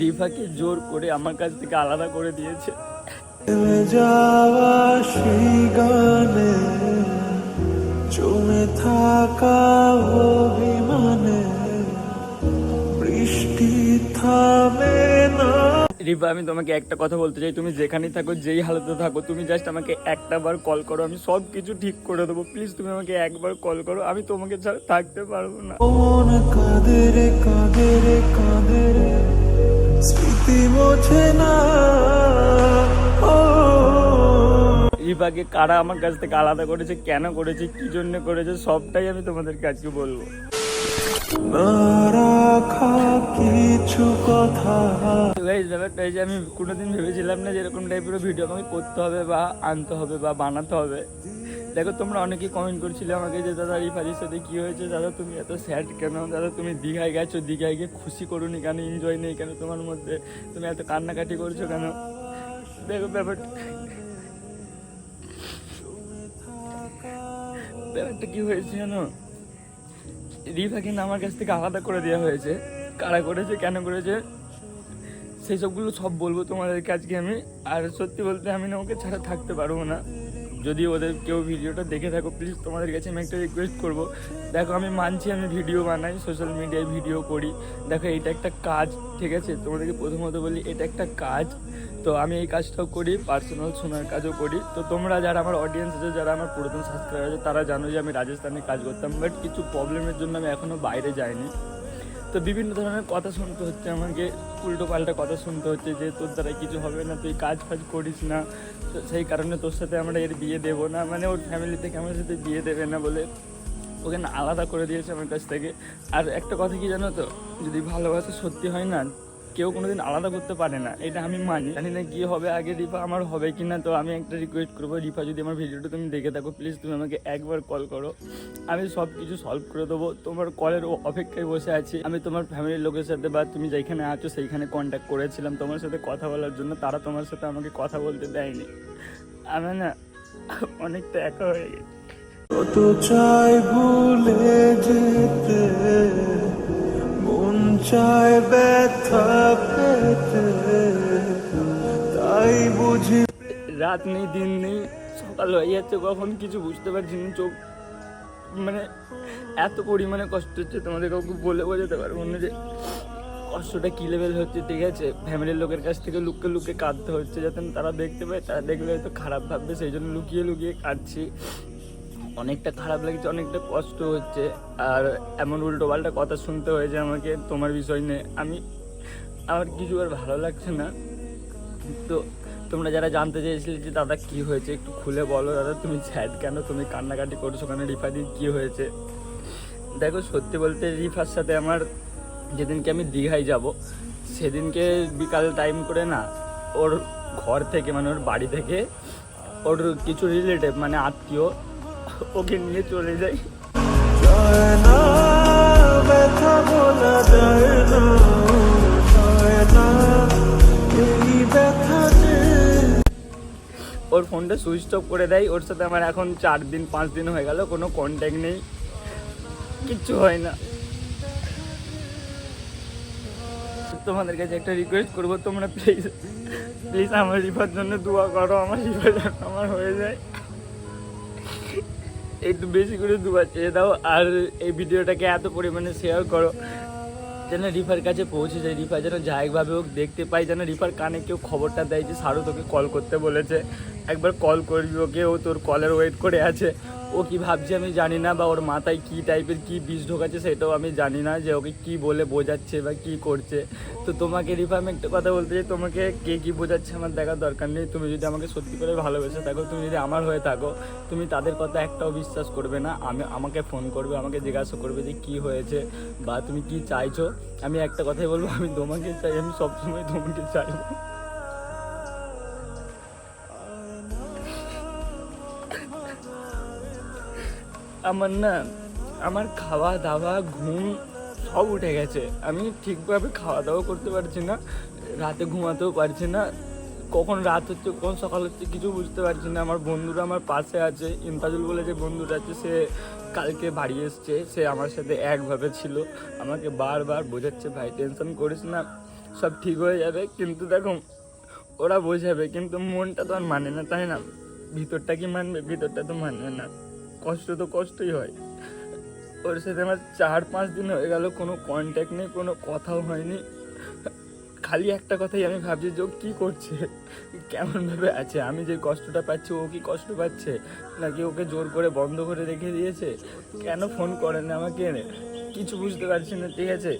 রিফাকে জোর করে আমার কাছ থেকে আলাদা করে দিয়েছে। যাওয়া সেই গানে জমে থাকা অভিমানে বৃষ্টি থামে না। রিফা আমি তোমাকে একটা কথা বলতে চাই। তুমি যেখানেই থাকো যেই হালতে থাকো তুমি জাস্ট আমাকে একটা বার কল করো আমি সব কিছু ঠিক করে দেবো। প্লিজ তুমি আমাকে একবার কল করো আমি তোমাকে ছাড়া থাকতে পারব না। মন কাঁদে রে কাঁদে রে কাঁদে রে স্মৃতি মোছে না। ও। কারা আমার কাছ থেকে আলাদা করেছে কেন করেছে কি জন্য করেছে সবটাই আমি তোমাদেরকে আজকে বলব। কিছু কথা। ব্যাপারটা এই যে আমি কোনোদিন ভেবেছিলাম না যে এরকম টাইপের ভিডিও আমাকে করতে হবে বা আনতে হবে বা বানাতে হবে। দেখো, তোমরা অনেকেই কমেন্ট করছিলে আমাকে যে, দাদা রিফাজির সাথে কি হয়েছে? দাদা, তুমি এত স্যাড কেন? দাদা, তুমি দীঘায় গেছো, দীঘায় গিয়ে খুশি করুনি কেন? এনজয় নেই কেন তোমার মধ্যে? তুমি এত কান্নাকাটি করছ কেন? দেখো, ব্যাপারটা ব্যাপারটা কি হয়েছে জানো? রিফাকে না আমার কাছ থেকে আলাদা করে দেওয়া হয়েছে। কারা করেছে, কেন করেছে? সেই সবগুলো সব বলব তোমাদেরকে আজকে আমি। আর সত্যি বলতে আমি না, ওকে ছাড়া থাকতে পারব না। যদি ওদের কেউ ভিডিওটা দেখে থাকো প্লিজ তোমাদের কাছে আমি একটা রিকোয়েস্ট করব। দেখো, আমি মানছি আমি ভিডিও বানাই সোশ্যাল মিডিয়ায় ভিডিও করি। দেখো, এটা একটা কাজ, ঠিক আছে? তোমাদেরকে প্রথমত বলি, এটা একটা কাজ। তো আমি এই কাজটাও করি পার্সোনাল শোনার কাজও করি। তো তোমরা যারা আমার অডিয়েন্স আছে, যারা আমার পুরাতন সাবস্ক্রাইবার আছে, তারা জানো যে আমি রাজস্থানে কাজ করতাম বাট কিছু প্রবলেমের জন্য আমি এখনও বাইরে যাইনি। তো বিভিন্ন ধরনের কথা শুনতে হচ্ছে আমাকে, উল্টো পাল্টা কথা শুনতে হচ্ছে যে তোর দ্বারা কিছু হবে না, তুই কাজ ফাজ করিস না, তো সেই কারণে তোর সাথে আমরা এর বিয়ে দেবো না মানে ওর ফ্যামিলি থেকে আমার সাথে বিয়ে দেবে না বলে ওকে না আলাদা করে দিয়েছে আমার কাছ থেকে। আর একটা কথা কি জানো তো, যদি ভালোবাসা সত্যি হয় না কেউ কোনোদিন আলাদা করতে পারে না, এটা আমি মানি। জানি না কি হবে, আগে রিফা আমার হবে কি না তো আমি একটা রিকোয়েস্ট করব, রিফা যদি আমার ভিডিওটা তুমি দেখে থাকো প্লিজ তুমি আমাকে একবার কল করো। আমি সব কিছু সলভ করে দেবো। তোমার কলের অপেক্ষায় বসে আছি। আমি তোমার ফ্যামিলির লোকের সাথে বা তুমি যেখানে আছো, সেইখানে কন্ট্যাক্ট করেছিলাম তোমার সাথে কথা বলার জন্য। তারা তোমার সাথে আমাকে কথা বলতে দেয়নি। আমি না, অনেকটা একা হয়ে গেছি। কত চাই ভুলে যেতে। তাই বুঝি রাত নেই দিন নেই সকাল হয়ে যাচ্ছে, কখন কিছু বুঝতে পারছি না, চোখ মানে এত পরিমাণে কষ্ট হচ্ছে, তোমাদের কাউকে বলে বোঝাতে পারব না যে কষ্টটা কী লেভেল হচ্ছে, ঠিক আছে? ফ্যামিলির লোকের কাছ থেকে লুকে লুকে কাঁদতে হচ্ছে, যাতে তারা দেখতে পায়, তারা দেখলে হয়তো খারাপ ভাববে, সেই জন্য লুকিয়ে লুকিয়ে কাঁদছি। অনেকটা খারাপ লাগছে, অনেকটা কষ্ট হচ্ছে। আর এমন উল্টো পাল্টা কথা শুনতে হয়েছে আমাকে তোমার বিষয় নিয়ে। আমি, আমার কিছু আর ভালো লাগছে না। তো তোমরা যারা জানতে চেয়েছিলে যে দাদা কি হয়েছে, একটু খুলে বলো দাদা, তুমি স্যাড কেন? তুমি কান্নাকাটি করছ কেন? রিফাদির কি হয়েছে? দেখো, সত্যি বলতে রিফার সাথে আমার যেদিনকে আমি দীঘায় যাব, সেদিনকে বিকাল টাইম করে না, ওর ঘর থেকে মানে ওর বাড়ি থেকে, ওর কিছু রিলেটিভ মানে আত্মীয় ওকে নিয়ে চলে যাই। ওর ফোনটা সুইচ অফ করে দেয় ওর সাথে আমার এখন চার দিন পাঁচ দিন হয়ে গেল কোনো কন্ট্যাক্ট নেই। কিচ্ছু হয় না। তোমাদের কাছে একটা রিকোয়েস্ট করব তোমরা প্লিজ প্লিজ আমার রিফার জন্য দোয়া করো আমার রিফার আমার হয়ে যায়। একটু বেশি করে দুবার চেয়ে দাও, আর এই ভিডিওটাকে এত পরিমাণে শেয়ার করো, যেন রিফার কাছে পৌঁছে যায়। রিফা যেন যাইভাবে হোক, দেখতে পাই যেন রিফার কানে কেউ খবরটা দেয় যে, সারু তোকে কল করতে বলেছে। একবার কল করবি ওকে, ও তোর কলের ওয়েট করে আছে। ও কি ভাবছে আমি জানি না, বা ওর মাথায় কি টাইপের কি বীজ ঢোকাচ্ছে সেটাও আমি জানি না, যে ওকে কি বলে বোঝাচ্ছে বা কি করছে। তো তোমাকে রিফা আমি একটা কথা বলতে চাই, তোমাকে কে কি বোঝাচ্ছে আমার দেখার দরকার নেই। তুমি যদি আমাকে সত্যি করে ভালোবেসে থাকো, তুমি যদি আমার হয়ে থাকো, তুমি তাদের কথা একটাও বিশ্বাস করবে না। আমি, আমাকে ফোন করবে, আমাকে জিজ্ঞাসা করবে যে কি হয়েছে বা তুমি কি চাইছো। আমি একটা কথাই বলব, আমি তোমাকে চাই, আমি সবসময় তোমাকে চাইব। আমার না, আমার খাওয়া দাওয়া, ঘুম সব উঠে গেছে। আমি ঠিকভাবে খাওয়া দাওয়া করতে পারছি না, রাতে ঘুমাতেও পারছি না, কখন রাত হচ্ছে, কখন সকাল হচ্ছে কিছু বুঝতে পারছি না। আমার বন্ধুরা আমার পাশে আছে ইন্তাজুল বলে যে বন্ধুটা আছে, সে কালকে বাড়ি এসছে, সে আমার সাথে একভাবে ছিল। আমাকে বারবার বোঝাচ্ছে, ভাই টেনশন করিস না, সব ঠিক হয়ে যাবে। কিন্তু দেখো, ওরা বোঝাবে, কিন্তু মনটা তো আর মানে না, তাই না? ভিতরটা কি মানবে? ভিতরটা তো মানবে না। কষ্ট তো কষ্টই হয়। ওর সাথে আমার চার পাঁচ দিন হয়ে গেল, কোনো কন্ট্যাক্ট নেই, কোনো কথাও হয়নি। খালি একটা কথাই আমি ভাবছি যে ও কী করছে, কেমনভাবে আছে, আমি যে কষ্টটা পাচ্ছি, ও কি কষ্ট পাচ্ছে, নাকি ওকে জোর করে বন্ধ করে রেখে দিয়েছে? কেন ফোন করেন আমাকে কিছু বুঝতে পারছি না, ঠিক আছে?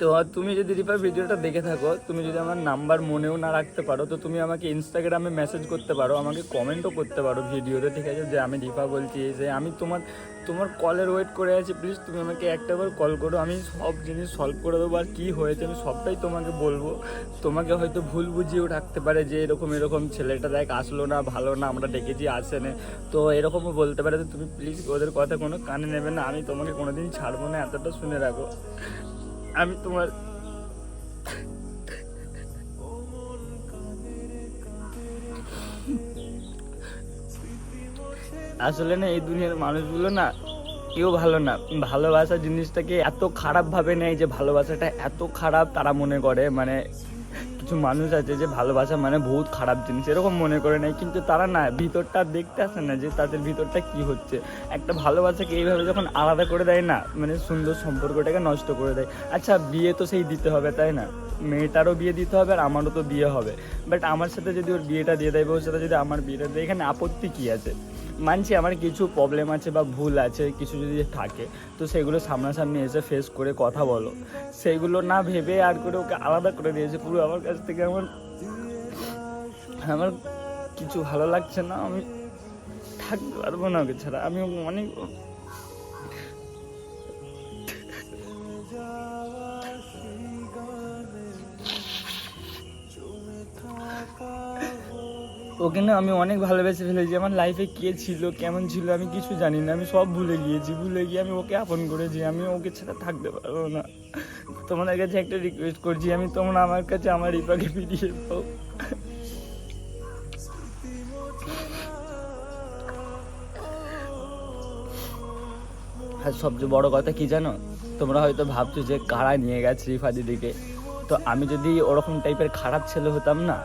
তো তুমি যদি রিপার ভিডিওটা দেখে থাকো, তুমি যদি আমার নাম্বার মনেও না রাখতে পারো, তো তুমি আমাকে ইনস্টাগ্রামে মেসেজ করতে পারো, আমাকে কমেন্টও করতে পারো ভিডিওতে, ঠিক আছে? যে আমি রিপা বলছি, যে আমি তোমার তোমার কলের ওয়েট করে আছি প্লিজ তুমি আমাকে একটাবার কল করো, আমি সব জিনিস সলভ করে দেবো, আর কী হয়েছে আমি সবটাই তোমাকে বলব। তোমাকে হয়তো ভুল বুঝিয়েও রাখতে পারে যে এরকম এরকম ছেলেটা দেখ আসলো না, ভালো না, আমরা ডেকেছি, আসে না। তো এরকমও বলতে পারে তুমি প্লিজ ওদের কথা কোনো কানে নেবে না, আমি তোমাকে কোনো দিন ছাড়বো না, এতটা শুনে রাখো। আমি তোমার আসলে না, এই দুনিয়ার মানুষগুলো না কেউ ভালো না। ভালোবাসা জিনিসটাকে এত খারাপ ভাবে নেয় যে ভালোবাসাটা এত খারাপ তারা মনে করে। মানে কিছু মানুষ আছে যে ভালোবাসা মানে বহুত খারাপ জিনিস, এরকম মনে করে নেয় কিন্তু তারা না, ভিতরটা দেখতে আসে না যে তাদের ভিতরটা কি হচ্ছে। একটা ভালোবাসাকে এইভাবে যখন আলাদা করে দেয় না মানে সুন্দর সম্পর্কটাকে নষ্ট করে দেয়। আচ্ছা বিয়ে তো সেই দিতে হবে, তাই না? মেয়েটারও বিয়ে দিতে হবে আর আমারও তো বিয়ে হবে। বাট আমার সাথে যদি ওর বিয়েটা দিয়ে দেয় ওর সাথে যদি আমার বিয়েটা দেয়, এখানে আপত্তি কী আছে? মানছি আমার কিছু প্রবলেম আছে বা ভুল আছে, কিছু যদি থাকে, তো সেগুলো সামনাসামনি এসে ফেস করে কথা বলো। সেইগুলো না ভেবে আর করে ওকে আলাদা করে দিয়েছে, পুরো আমার কাছ থেকে আমার আমার কিছু ভালো লাগছে না, আমি থাকতে পারব না ওকে ছাড়া। আমি অনেক ওকে না আমি অনেক ভালোবেসে ফেলেছি, আমার লাইফে কে ছিল, কেমন ছিল, আমি কিছু জানি না, আমি সব ভুলে গিয়েছি, ভুলে গিয়ে আমি ওকে আপন করেছি, আমি ওকে ছাড়া থাকতে পারব না। তোমাদের কাছে একটা রিকোয়েস্ট করছি, আমি তোমরা আমার কাছে আমার রিপাকে ফিরিয়ে দাও। আর সবচেয়ে বড় কথা কি জানো? তোমরা হয়তো ভাবছ যে কারা নিয়ে গেছে রিফা দিদিকে তো আমি যদি ওরকম টাইপের খারাপ ছেলে হতাম না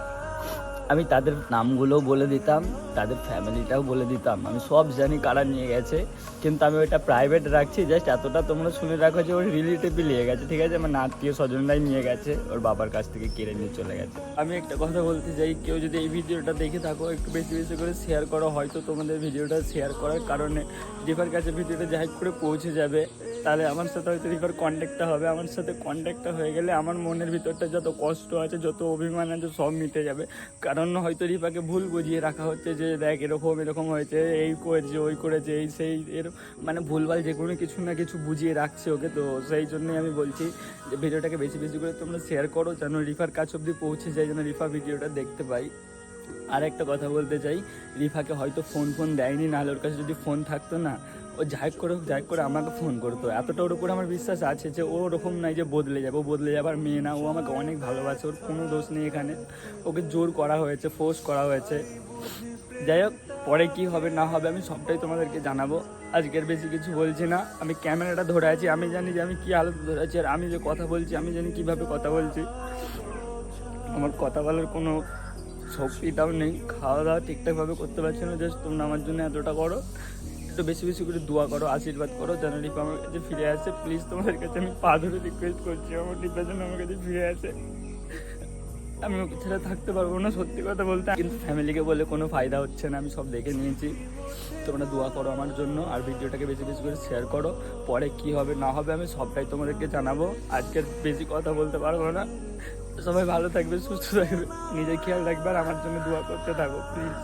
আমি তাদের নামগুলোও বলে দিতাম, তাদের ফ্যামিলিটাও বলে দিতাম। আমি সব জানি কারা নিয়ে গেছে, কিন্তু আমি ওইটা প্রাইভেট রাখছি জাস্ট এতটা তোমরা শুনে রাখো যে ওর রিলেটিভই নিয়ে গেছে, ঠিক আছে? আমার আত্মীয় স্বজনরাই নিয়ে গেছে, ওর বাবার কাছ থেকে কেড়ে নিয়ে চলে গেছে। আমি একটা কথা বলতে চাই, কেউ যদি এই ভিডিওটা দেখে থাকো, একটু বেশি বেশি করে শেয়ার করো, হয়তো তোমাদের ভিডিওটা শেয়ার করার কারণে রিফার কাছে ভিডিওটা যাই করে পৌঁছে যাবে। তাহলে আমার সাথে হয়তো রিফার কন্ট্যাক্টটা হবে, আমার সাথে কন্ট্যাক্টটা হয়ে গেলে আমার মনের ভিতরটা যত কষ্ট আছে, যত অভিমান আছে, সব মিটে যাবে। কারণ হয়তো রিফাকে ভুল বুঝিয়ে রাখা হচ্ছে যে দেখ, এরকম এরকম হয়েছে, এই করেছে, ওই করেছে, এই সেই, এর মানে ভুলভাল যে কোনো কিছু না কিছু বুঝিয়ে রাখছে ওকে তো। সেই জন্যই আমি বলছি যে ভিডিওটাকে বেশি বেশি করে তোমরা শেয়ার করো, যেন রিফার কাছ অব্দি পৌঁছে যায়, যেন রিফা ভিডিওটা দেখতে পাই। আর একটা কথা বলতে চাই, রিফাকে হয়তো ফোন ফোন দেয়নি, নাহলে ওর কাছে যদি ফোন থাকতো না ও যাই করে যাই করে আমাকে ফোন করতো। এতটা ওর উপর আমার বিশ্বাস আছে যে ও ওরকম নাই যে বদলে যাবে। ও বদলে যাবার মেয়ে না, ও আমাকে অনেক ভালোবাসে, ওর কোনো দোষ নেই এখানে। ওকে জোর করা হয়েছে ফোর্স করা হয়েছে। যাই হোক, পরে কি হবে না হবে আমি সবটাই তোমাদেরকে জানাব। আজকের বেশি কিছু বলছি না। আমি ক্যামেরাটা ধরে আছি, আমি জানি যে আমি কী হালত ধরে আছি আর আমি যে কথা বলছি, আমি জানি কীভাবে কথা বলছি। আমার কথা বলার কোনো শক্তিটাও নেই। খাওয়া দাওয়া ঠিকঠাকভাবে করতে পারছি না জাস্ট তোমরা আমার জন্য এতটা করো। একটু বেশি বেশি করে দোয়া করো, আশীর্বাদ করো, যেন রিপা আমার কাছে ফিরে আসে। প্লিজ তোমাদের কাছে আমি পা ধরে রিকোয়েস্ট করছি, আমার রিপা যেন আমার কাছে ফিরে আসে। আমি ওকে ছেড়ে থাকতে পারব না, সত্যি কথা বলতে। কিন্তু ফ্যামিলিকে বলে কোনো ফায়দা হচ্ছে না, আমি সব দেখে নিয়েছি। তোমরা দোয়া করো আমার জন্য, আর ভিডিওটাকে বেশি বেশি করে শেয়ার করো। পরে কি হবে, না হবে, আমি সবটাই তোমাদেরকে জানাব। আজকের বেশি কথা বলতে পারব না। সবাই ভালো থাকবে, সুস্থ থাকবে। নিজের খেয়াল রাখবে আর আমার জন্য দোয়া করতে থাকো প্লিজ